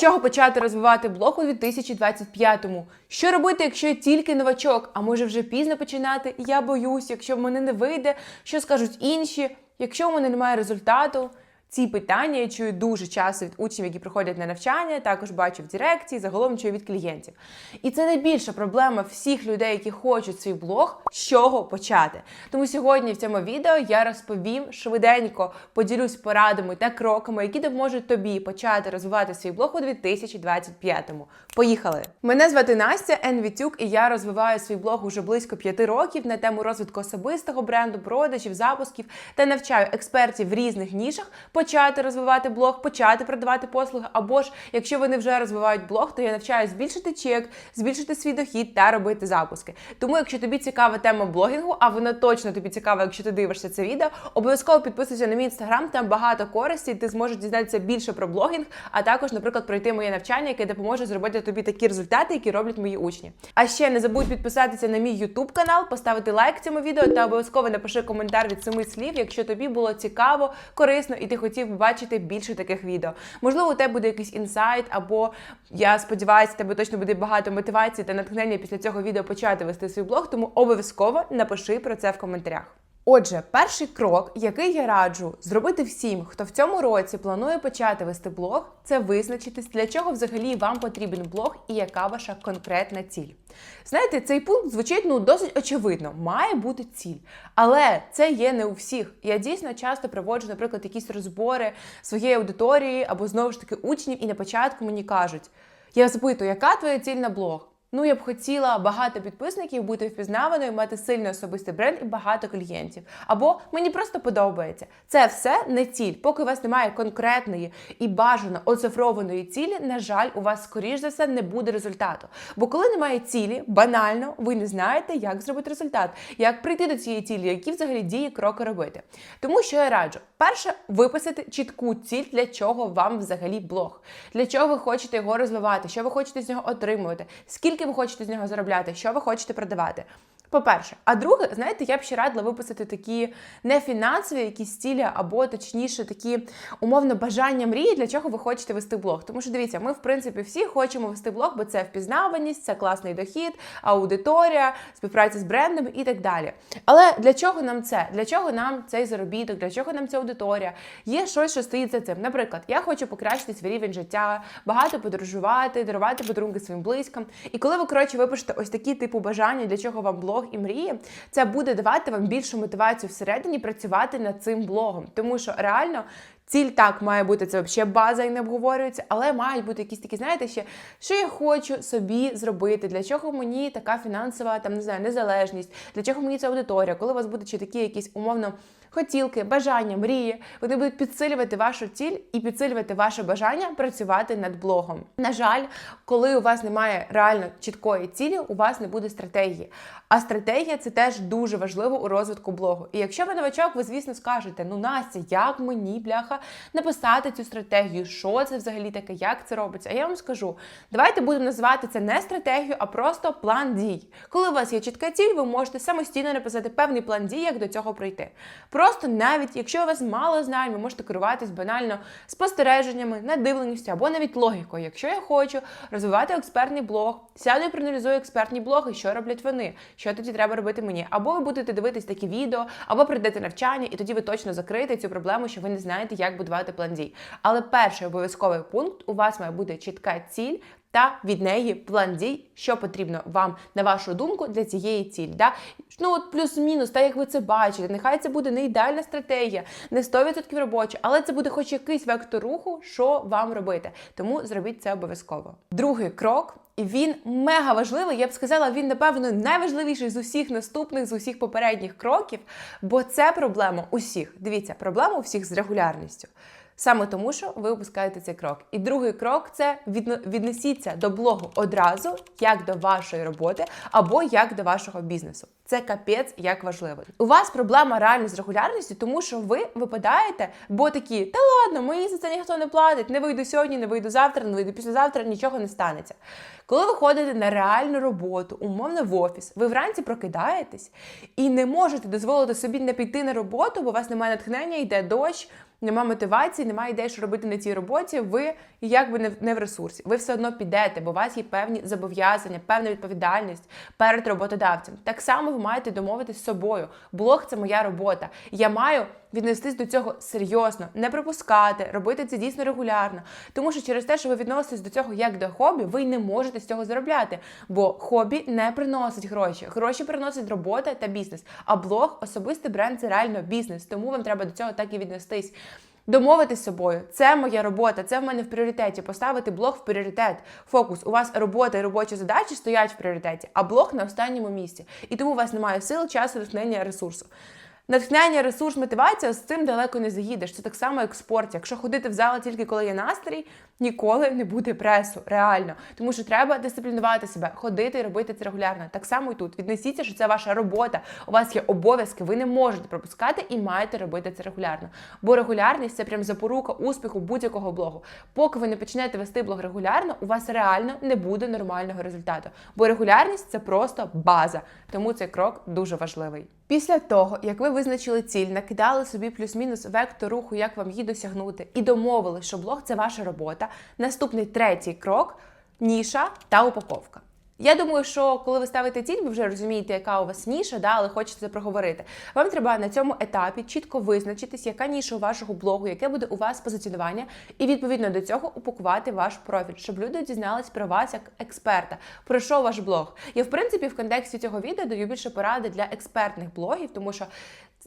чого почати розвивати блог у 2025-му? Що робити, якщо я тільки новачок? А може вже пізно починати? Я боюсь, якщо в мене не вийде, що скажуть інші, якщо в мене немає результату. Ці питання я чую дуже часто від учнів, які приходять на навчання, також бачу в Директі, загалом чую від клієнтів. І це найбільша проблема всіх людей, які хочуть свій блог, з чого почати. Тому сьогодні в цьому відео я розповім швиденько, поділюсь порадами та кроками, які допоможуть тобі почати розвивати свій блог у 2025-му. Поїхали! Мене звати Настя Енвітюк, і я розвиваю свій блог уже близько п'яти років на тему розвитку особистого бренду, продажів, запусків та навчаю експертів в різних нішах почати розвивати блог, почати продавати послуги. Або ж, якщо вони вже розвивають блог, то я навчаю збільшити чек, збільшити свій дохід та робити запуски. Тому, якщо тобі цікава тема блогінгу, а вона точно тобі цікава, якщо ти дивишся це відео, обов'язково підписуйся на мій інстаграм, там багато користі, ти зможеш дізнатися більше про блогінг, а також, наприклад, пройти моє навчання, яке допоможе зробити тобі такі результати, які роблять мої учні. А ще не забудь підписатися на мій YouTube канал, поставити лайк цьому відео та обов'язково напиши коментар від семи слів, якщо тобі було цікаво, корисно і ти хотів би бачити більше таких відео. Можливо, у тебе буде якийсь інсайт, або я сподіваюся, у тебе точно буде багато мотивації та натхнення після цього відео почати вести свій блог, тому обов'язково напиши про це в коментарях. Отже, перший крок, який я раджу зробити всім, хто в цьому році планує почати вести блог, це визначитись, для чого взагалі вам потрібен блог і яка ваша конкретна ціль. Знаєте, цей пункт звучить ну досить очевидно, має бути ціль. Але це є не у всіх. Я дійсно часто проводжу, наприклад, якісь розбори своєї аудиторії або знову ж таки учнів, і на початку мені кажуть: я запитую, яка твоя ціль на блог? Ну, я б хотіла багато підписників бути впізнаваною, мати сильний особистий бренд і багато клієнтів. Або мені просто подобається. Це все не ціль. Поки у вас немає конкретної і бажано оцифрованої цілі, на жаль, у вас, скоріш за все, не буде результату. Бо коли немає цілі, банально, ви не знаєте, як зробити результат, як прийти до цієї цілі, які взагалі дії, кроки робити. Тому що я раджу, перше, виписати чітку ціль, для чого вам взагалі блог, для чого ви хочете його розвивати, що ви хочете з нього отримувати, скільки ви хочете з нього заробляти, що ви хочете продавати. По-перше, а друге, знаєте, я б ще радила виписати такі не фінансові якісь цілі, або точніше такі умовно бажання мрії, для чого ви хочете вести блог. Тому що дивіться, ми в принципі всі хочемо вести блог, бо це впізнаваність, це класний дохід, аудиторія, співпраця з брендами і так далі. Але для чого нам це? Для чого нам цей заробіток? Для чого нам ця аудиторія? Є щось, що стоїть за цим. Наприклад, я хочу покращити свій рівень життя, багато подорожувати, дарувати подарунки своїм близьким. І коли ви коротше випишете ось такі типу бажання, для чого вам блог і мрії, це буде давати вам більшу мотивацію всередині працювати над цим блогом, тому що реально. Ціль так має бути це взагалі база і не обговорюється, але мають бути якісь такі, знаєте, ще що я хочу собі зробити, для чого мені така фінансова там не знаю, незалежність, для чого мені ця аудиторія, коли у вас будуть ще такі якісь умовно хотілки, бажання, мрії, вони будуть підсилювати вашу ціль і підсилювати ваше бажання працювати над блогом. На жаль, коли у вас немає реально чіткої цілі, у вас не буде стратегії. А стратегія це теж дуже важливо у розвитку блогу. І якщо ви новачок, ви звісно скажете: ну Настя, як мені бляха написати цю стратегію? Що це взагалі таке? Як це робиться? А я вам скажу: давайте будемо називати це не стратегію, а просто план дій. Коли у вас є чітка ціль, ви можете самостійно написати певний план дій, як до цього прийти. Просто навіть якщо у вас мало знань, ви можете керуватись банально спостереженнями, надивленістю або навіть логікою. Якщо я хочу розвивати експертний блог, сяду і проаналізую експертні блоги, що роблять вони, що тоді треба робити мені. Або ви будете дивитись такі відео, або прийдете навчання, і тоді ви точно закриєте цю проблему, що ви не знаєте, як будувати план дій. Але перший обов'язковий пункт у вас має бути чітка ціль. Та від неї план дій, що потрібно вам, на вашу думку, для цієї цілі. Да? Ну от плюс-мінус, так як ви це бачите, нехай це буде не ідеальна стратегія, не 100% робоча, але це буде хоч якийсь вектор руху, що вам робити. Тому зробіть це обов'язково. Другий крок. І він мега важливий, я б сказала, він, напевно, найважливіший з усіх наступних, з усіх попередніх кроків, бо це проблема усіх. Дивіться, проблема у всіх з регулярністю. Саме тому, що ви опускаєте цей крок. І другий крок це віднесіться до блогу одразу, як до вашої роботи, або як до вашого бізнесу. Це капець як важливо. У вас проблема реально з регулярністю, тому що ви випадаєте, бо такі, та ладно, мені за це ніхто не платить, не вийду сьогодні, не вийду завтра, не вийду післязавтра, нічого не станеться. Коли ви ходите на реальну роботу, умовно в офіс, ви вранці прокидаєтесь і не можете дозволити собі не піти на роботу, бо у вас немає натхнення, йде дощ. Нема мотивації, немає ідей, що робити на цій роботі, ви якби не в- не в ресурсі. Ви все одно підете, бо у вас є певні зобов'язання, певна відповідальність перед роботодавцем. Так само ви маєте домовитись з собою. Блог це моя робота. Я маю віднестись до цього серйозно, не пропускати, робити це дійсно регулярно. Тому що через те, що ви відноситесь до цього як до хобі, ви не можете з цього заробляти. Бо хобі не приносить гроші. Гроші приносить робота та бізнес. А блог, особистий бренд це реально бізнес. Тому вам треба до цього так і віднестись. Домовитись з собою, це моя робота, це в мене в пріоритеті. Поставити блог в пріоритет. Фокус. У вас робота і робочі задачі стоять в пріоритеті, а блог на останньому місці. І тому у вас немає сил, часу, натхнення, ресурсу. Натхнення, ресурс, мотивація з цим далеко не заїдеш. Це так само, як спорт. Якщо ходити в зал тільки коли є настрій, ніколи не буде пресу, реально. Тому що треба дисциплінувати себе, ходити і робити це регулярно. Так само і тут. Віднесіться, що це ваша робота. У вас є обов'язки, ви не можете пропускати і маєте робити це регулярно. Бо регулярність це прям запорука успіху будь-якого блогу. Поки ви не почнете вести блог регулярно, у вас реально не буде нормального результату. Бо регулярність це просто база. Тому цей крок дуже важливий. Після того, як ви визначили ціль, накидали собі плюс-мінус вектор руху, як вам її досягнути, і домовили, що блог це ваша робота. Наступний третій крок ніша та упаковка. Я думаю, що коли ви ставите ціль, ви вже розумієте, яка у вас ніша, да, але хочете проговорити. Вам треба на цьому етапі чітко визначитись, яка ніша у вашого блогу, яке буде у вас позиціонування, і відповідно до цього упакувати ваш профіль, щоб люди дізнались про вас як експерта, про що ваш блог. Я в принципі в контексті цього відео даю більше поради для експертних блогів, тому що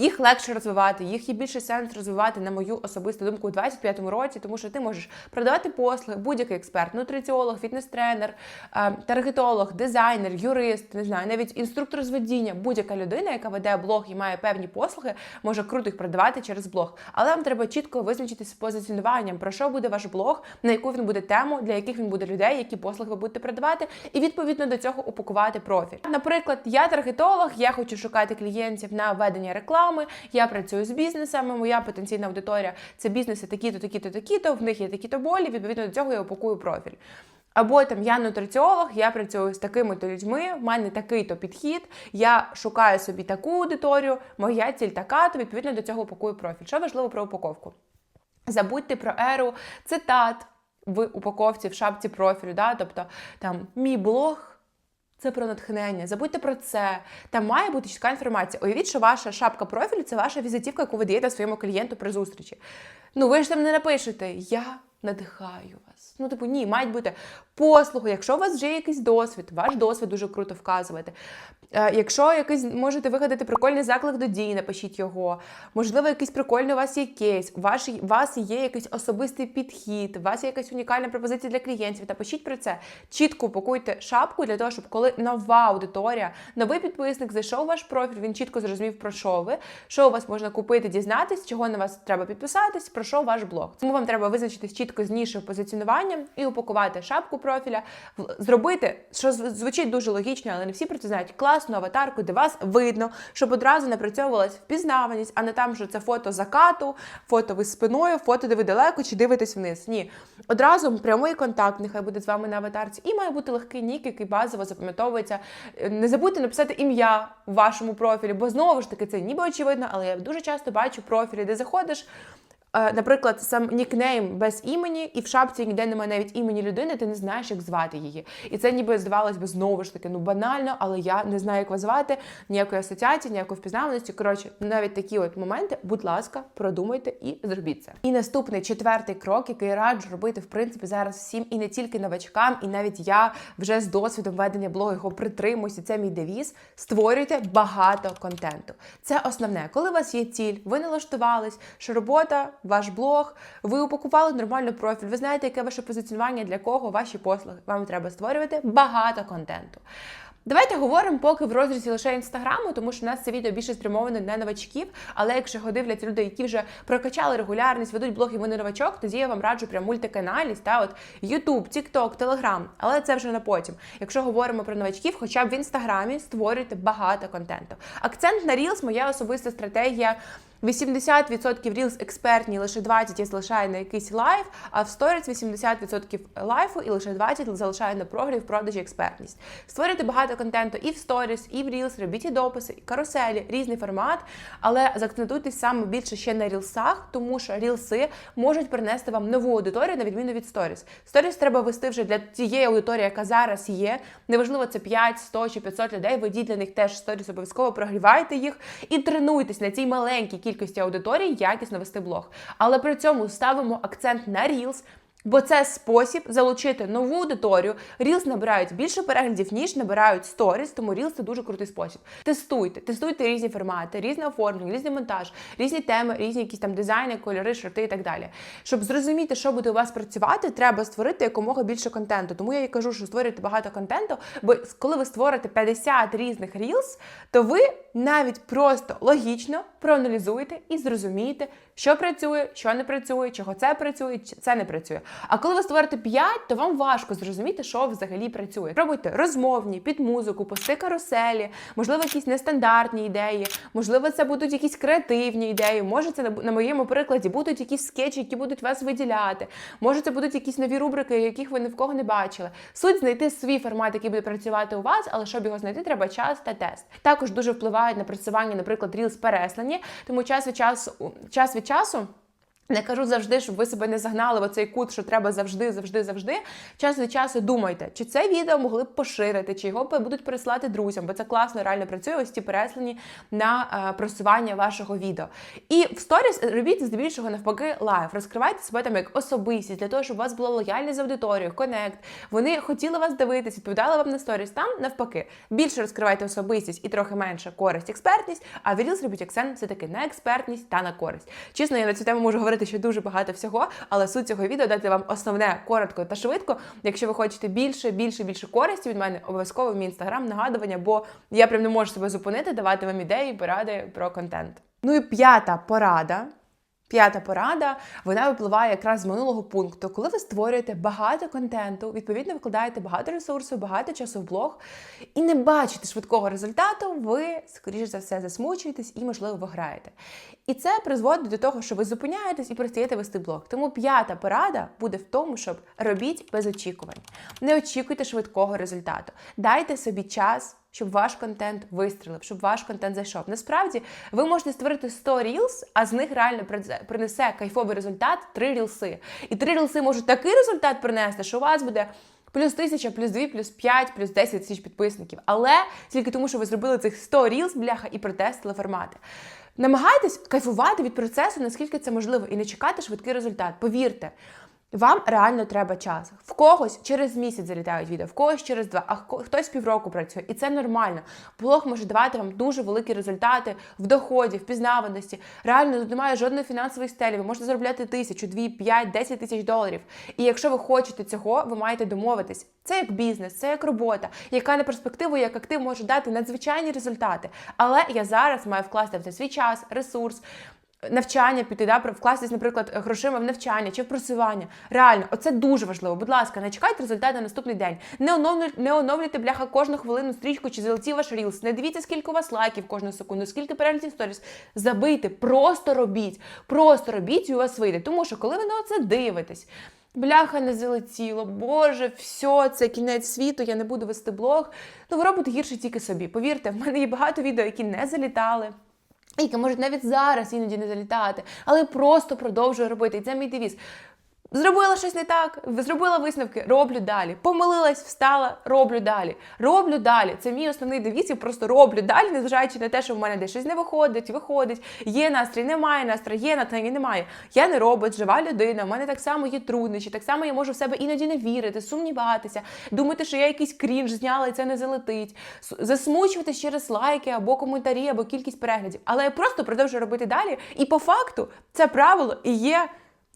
їх легше розвивати, їх є більше сенс розвивати, на мою особисту думку, у 25-му році, тому що ти можеш продавати послуги, будь-який експерт, нутриціолог, фітнес-тренер, е, таргетолог, дизайнер, юрист, не знаю, навіть інструктор з водіння, будь-яка людина, яка веде блог і має певні послуги, може круто їх продавати через блог. Але вам треба чітко визначитися з позиціонуванням, про що буде ваш блог, на яку він буде тему, для яких він буде людей, які послуги ви будете продавати, і відповідно до цього упакувати профіль. Наприклад, я таргетолог, я хочу шукати клієнтів на ведення реклами, я працюю з бізнесами, моя потенційна аудиторія це бізнеси такі-то, такі-то, такі-то, в них є такі-то болі, відповідно до цього я упакую профіль. Або там я нутриціолог, я працюю з такими-то людьми, в мене такий-то підхід, я шукаю собі таку аудиторію, моя ціль така, то відповідно до цього упакую профіль. Що важливо про упаковку? Забудьте про еру цитат в упаковці, в шапці профілю. Да? Тобто там мій блог. Це про натхнення. Забудьте про це. Там має бути чітка інформація. Уявіть, що ваша шапка профілю це ваша візитівка, яку ви даєте своєму клієнту при зустрічі. Ну ви ж там не напишете Я надихаю вас. Ну, типу, ні, мають бути послуги. Якщо у вас вже є якийсь досвід, ваш досвід дуже круто вказувати. Е, Якщо якийсь можете вигадати прикольний заклик до дії, напишіть його. Можливо, якийсь прикольний у вас є кейс, у ваш, у вас є якийсь особистий підхід, у вас є якась унікальна пропозиція для клієнтів. Напишіть про це. Чітко упакуйте шапку для того, щоб коли нова аудиторія, новий підписник зайшов у ваш профіль, він чітко зрозумів, про що ви, що у вас можна купити, дізнатись, чого на вас треба підписатись, про що ваш блог. Тому вам треба визначитись чітко з нішою позиціонування і упакувати шапку профіля, зробити, що звучить дуже логічно, але не всі про це знають. Класну аватарку, де вас видно, щоб одразу напрацьовувалась впізнаваність, а не там, що це фото закату, фото ви спиною, фото, де ви далеко чи дивитесь вниз. Ні. Одразу прямий контакт, нехай буде з вами на аватарці, і має бути легкий нік, який базово запам'ятовується. Е, Не забудьте написати ім'я в вашому профілі, бо знову ж таки це ніби очевидно, але я дуже часто бачу профілі, де заходиш. Е, Наприклад, сам нікнейм без імені, і в шапці ніде немає навіть імені людини, ти не знаєш, як звати її. І це ніби здавалось би знову ж таки ну банально, але я не знаю, як вас звати, ніякої асоціації, ніякої впізнаваності. Коротше, навіть такі от моменти, будь ласка, продумайте і зробіть це. І наступний четвертий крок, який раджу робити в принципі зараз всім, і не тільки новачкам, і навіть я вже з досвідом ведення блогу його притримуюся. Це мій девіз. Створюйте багато контенту. Це основне. Коли у вас є ціль, ви налаштувались, що робота, ваш блог, ви упакували нормально профіль, ви знаєте, яке ваше позиціонування, для кого ваші послуги. Вам треба створювати багато контенту. Давайте говоримо поки в розрізі лише інстаграму, тому що у нас це відео більше спрямоване на новачків. Але якщо його дивляться люди, які вже прокачали регулярність, ведуть блоги, ви не новачок, тоді я вам раджу прям мультиканалість, та от YouTube, TikTok, Telegram. Але це вже на потім. Якщо говоримо про новачків, хоча б в інстаграмі створюйте багато контенту. Акцент на Reels – моя особиста стратегія 80% Reels експертні, лише 20% я залишаю на якийсь лайф, а в Stories 80% лайфу і лише 20% залишаю на прогрів, продажі, експертність. Створюйте багато контенту і в Stories, і в Reels, робіть і дописи, і каруселі, різний формат, але заакцентуйтесь саме більше ще на рілсах, тому що рілси можуть принести вам нову аудиторію на відміну від Stories. Stories треба вести вже для тієї аудиторії, яка зараз є. Неважливо, це 5, 100 чи 500 людей. Ведіть для них теж Stories обов'язково прогрівайте їх і тренуйтесь на цій маленькій кількості аудиторії якісно вести блог. Але при цьому ставимо акцент на Reels, Бо це спосіб залучити нову аудиторію. Reels набирають більше переглядів, ніж набирають сторіс, тому Reels – це дуже крутий спосіб. Тестуйте, тестуйте різні формати, різне оформлення, різний монтаж, різні теми, різні якісь там дизайни, кольори, шрифти і так далі. Щоб зрозуміти, що буде у вас працювати, треба створити якомога більше контенту. Тому я і кажу, що створюйте багато контенту, бо коли ви створите 50 різних Reels, то ви навіть просто логічно проаналізуєте і зрозумієте, що працює, що не працює, чого це працює, це не працює. А коли ви створите 5, то вам важко зрозуміти, що взагалі працює. Пробуйте розмовні, під музику, пости каруселі, можливо, якісь нестандартні ідеї, можливо, це будуть якісь креативні ідеї. Може, це на моєму прикладі будуть якісь скетчі, які будуть вас виділяти. Може, це будуть якісь нові рубрики, яких ви ні в кого не бачили. Суть знайти свій формат, який буде працювати у вас, але щоб його знайти, треба час та тест. Також дуже впливають на працювання, наприклад, рілс переслані, тому час від часу час від часу. Не кажу завжди, щоб ви себе не загнали в оцей кут, що треба завжди, завжди, завжди. Час від часу думайте, чи це відео могли б поширити, чи його будуть переслати друзям, бо це класно реально працює. Ось ці переслані на е, просування вашого відео. І в сторіс робіть здебільшого навпаки лайв. Розкривайте себе там як особистість для того, щоб у вас була лояльність аудиторією, конект. Вони хотіли вас дивитися, відповідали вам на сторіс. Там навпаки більше розкривайте особистість і трохи менше користь, експертність. А в Reels робіть акцент все таки на експертність та на користь. Чесно, я на цю тему можу говорити говорити ще дуже багато всього, але суть цього відео дати вам основне коротко та швидко. Якщо ви хочете більше, більше, більше користі від мене, обов'язково в мій інстаграм нагадування, бо я прям не можу себе зупинити, давати вам ідеї, поради про контент. Ну і п'ята порада. П'ята порада, вона випливає якраз з минулого пункту. Коли ви створюєте багато контенту, відповідно викладаєте багато ресурсу, багато часу в блог і не бачите швидкого результату, ви, скоріш за все, засмучуєтесь і, можливо, виграєте. І це призводить до того, що ви зупиняєтесь і перестаєте вести блог. Тому п'ята порада буде в тому, щоб робіть без очікувань. Не очікуйте швидкого результату. Дайте собі час щоб ваш контент вистрілив, щоб ваш контент зайшов. Насправді ви можете створити 100 рілс, а з них реально принесе кайфовий результат 3 рілси. І 3 рілси можуть такий результат принести, що у вас буде. Плюс тисяча, плюс дві, плюс п'ять, плюс 10 тисяч підписників. Але тільки тому, що ви зробили цих 100 рілс, бляха, і протестили формати. Намагайтесь кайфувати від процесу, наскільки це можливо, і не чекати швидкий результат. Повірте, вам реально треба час. В когось через місяць залітають відео, в когось через два, а хтось півроку працює. І це нормально. Блог може давати вам дуже великі результати в доході, в пізнаваності. Реально тут немає жодної фінансової стелі. Ви можете заробляти тисячу, дві, п'ять, десять тисяч доларів. І якщо ви хочете цього, ви маєте домовитись. Це як бізнес, це як робота, яка на перспективу, як актив може дати надзвичайні результати. Але я зараз маю вкласти в це свій час, ресурс, навчання піти, да, вкластись, наприклад, грошима в навчання чи в просування. Реально, оце дуже важливо. Будь ласка, не чекайте результати на наступний день. Не оновлюйте, не оновлюйте бляха кожну хвилину стрічку чи залетів ваш рілс. Не дивіться, скільки у вас лайків кожну секунду, скільки переглядів сторіс. Забийте, просто робіть. Просто робіть і у вас вийде. Тому що, коли ви на це дивитесь. Бляха не залетіло, Боже, все, це кінець світу, я не буду вести блог. Ну, ви робите гірше тільки собі. Повірте, в мене є багато відео, які не залітали які можуть навіть зараз іноді не залітати, але просто продовжую робити. І це мій девіз. Зробила щось не так, зробила висновки, роблю далі. Помилилась, встала, роблю далі. Роблю далі. Це мій основний девіз, я просто роблю далі, незважаючи на те, що в мене десь щось не виходить, виходить. Є настрій, немає настрій, є натхнення, немає. Я не робот, жива людина. У мене так само є труднощі, так само я можу в себе іноді не вірити, сумніватися, думати, що я якийсь крінж зняла і це не залетить, засмучуватись через лайки або коментарі, або кількість переглядів. Але я просто продовжую робити далі. І по факту це правило і є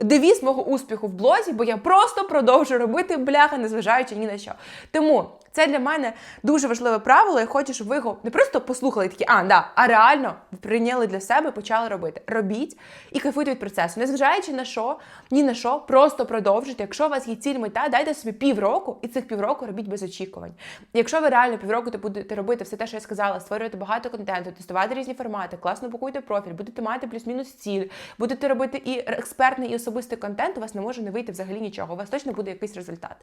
девіз мого успіху в блозі, бо я просто продовжую робити бляха, незважаючи ні на що. Тому Це для мене дуже важливе правило. Я хочу, щоб ви його не просто послухали і такі, а да, а реально прийняли для себе, почали робити. Робіть і кайфуйте від процесу. Незважаючи на що, ні на що, просто продовжуйте. Якщо у вас є ціль мета, дайте собі півроку, і цих півроку робіть без очікувань. Якщо ви реально півроку будете робити все те, що я сказала, створювати багато контенту, тестувати різні формати, класно пакуйте профіль, будете мати плюс-мінус ціль, будете робити і експертний, і особистий контент, у вас не може не вийти взагалі нічого. У вас точно буде якийсь результат.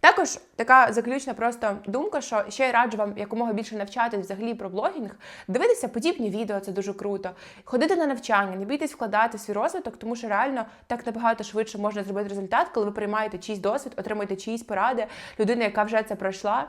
Також така заключна просто думка, що ще я раджу вам якомога більше навчатись взагалі про блогінг, дивитися подібні відео, це дуже круто. Ходити на навчання, не бійтесь вкладати свій розвиток, тому що реально так набагато швидше можна зробити результат, коли ви приймаєте чийсь досвід, отримуєте чиїсь поради, людина, яка вже це пройшла.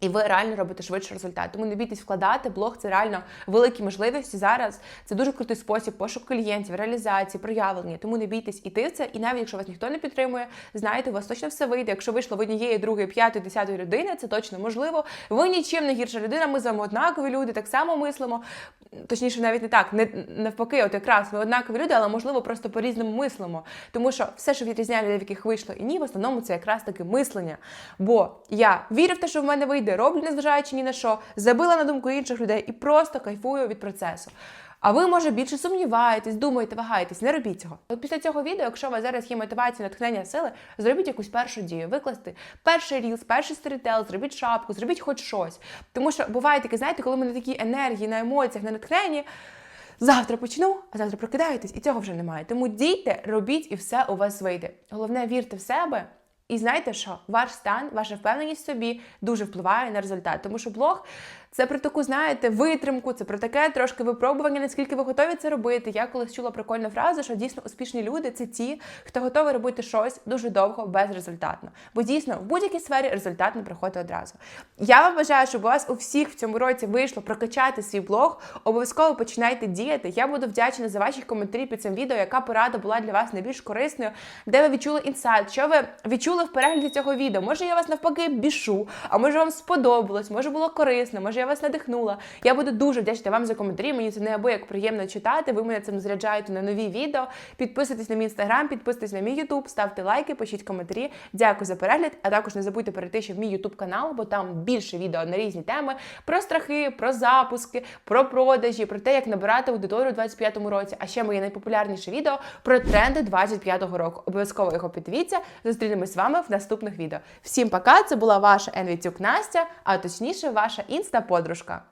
І ви реально робите швидше результат. Тому не бійтесь вкладати. Блог це реально великі можливості зараз. Це дуже крутий спосіб пошуку клієнтів, реалізації, проявлення. Тому не бійтесь іти в це. І навіть якщо вас ніхто не підтримує, знаєте, у вас точно все вийде. Якщо вийшло в однієї, другої, п'ятої, десятої людини, це точно можливо. Ви нічим не гірша людина. Ми з вами однакові люди, так само мислимо. Точніше, навіть не так, не навпаки, от якраз ми однакові люди, але можливо просто по-різному мислимо. Тому що все, що відрізняє людей, в яких вийшло і ні, в основному це якраз таки мислення. Бо я вірю в те, що в мене вийде, роблю, незважаючи ні на що, забила на думку інших людей і просто кайфую від процесу. А ви, може, більше сумніваєтесь, думаєте, вагаєтесь, не робіть цього. От після цього відео, якщо у вас зараз є мотивація, натхнення сили, зробіть якусь першу дію, викласти перший рілс, перший сторітел, зробіть шапку, зробіть хоч щось. Тому що буває таке, знаєте, коли ми на такій енергії, на емоціях, на натхненні. Завтра почну, а завтра прокидаєтесь, і цього вже немає. Тому дійте, робіть, і все у вас вийде. Головне, вірте в себе. І знаєте що? Ваш стан, ваша впевненість в собі дуже впливає на результат. Тому що блог це про таку, знаєте, витримку, це про таке трошки випробування, наскільки ви готові це робити. Я колись чула прикольну фразу, що дійсно успішні люди це ті, хто готовий робити щось дуже довго безрезультатно. Бо дійсно в будь-якій сфері результат не приходить одразу. Я вам бажаю, щоб у вас у всіх в цьому році вийшло прокачати свій блог. Обов'язково починайте діяти. Я буду вдячна за ваші коментарі під цим відео, яка порада була для вас найбільш корисною, де ви відчули інсайт, що ви відчули в перегляді цього відео. Може, я вас навпаки бішу, а може вам сподобалось, може було корисно, може я вас надихнула. Я буду дуже вдячна вам за коментарі. Мені це неабияк приємно читати. Ви мене цим заряджаєте на нові відео. Підписуйтесь на мій інстаграм, підписуйтесь на мій ютуб, ставте лайки, пишіть коментарі. Дякую за перегляд. А також не забудьте перейти ще в мій ютуб канал, бо там більше відео на різні теми про страхи, про запуски, про продажі, про те, як набирати аудиторію у 25-му році. А ще моє найпопулярніше відео про тренди 25-го року. Обов'язково його піддивіться. Зустрінемось з вами в наступних відео. Всім пока! Це була ваша Енвітюк Настя, а точніше, ваша інста-подружка.